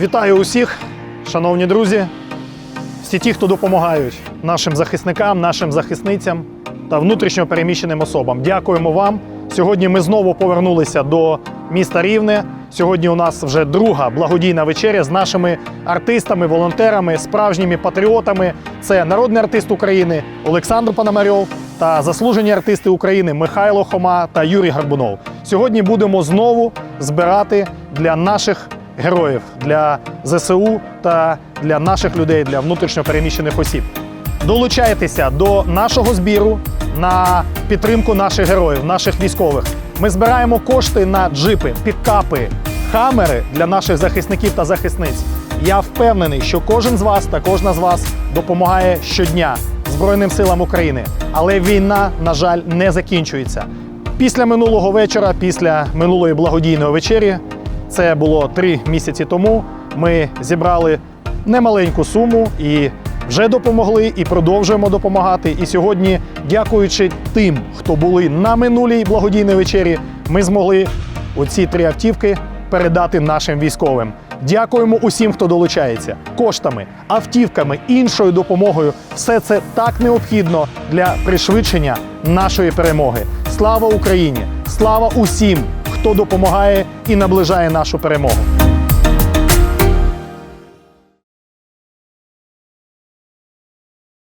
Вітаю усіх, шановні друзі, всі ті, хто допомагають нашим захисникам, нашим захисницям та внутрішньо переміщеним особам. Дякуємо вам. Сьогодні ми знову повернулися до міста Рівне. Сьогодні у нас вже друга благодійна вечеря з нашими артистами, волонтерами, справжніми патріотами. Це народний артист України Олександр Пономарьов та заслужені артисти України Михайло Хома та Юрій Гарбунов. Сьогодні будемо знову збирати для наших героїв, для ЗСУ та для наших людей, для внутрішньо переміщених осіб. Долучайтеся до нашого збіру на підтримку наших героїв, наших військових. Ми збираємо кошти на джипи, пікапи, хамери для наших захисників та захисниць. Я впевнений, що кожен з вас та кожна з вас допомагає щодня Збройним силам України. Але війна, на жаль, не закінчується. Після минулого вечора, після минулої благодійної вечері, це було три місяці тому. Ми зібрали немаленьку суму і вже допомогли, і продовжуємо допомагати. І сьогодні, дякуючи тим, хто були на минулій благодійній вечері, ми змогли оці три автівки передати нашим військовим. Дякуємо усім, хто долучається коштами, автівками, іншою допомогою. Все це так необхідно для пришвидшення нашої перемоги. Слава Україні! Слава усім, хто допомагає і наближає нашу перемогу.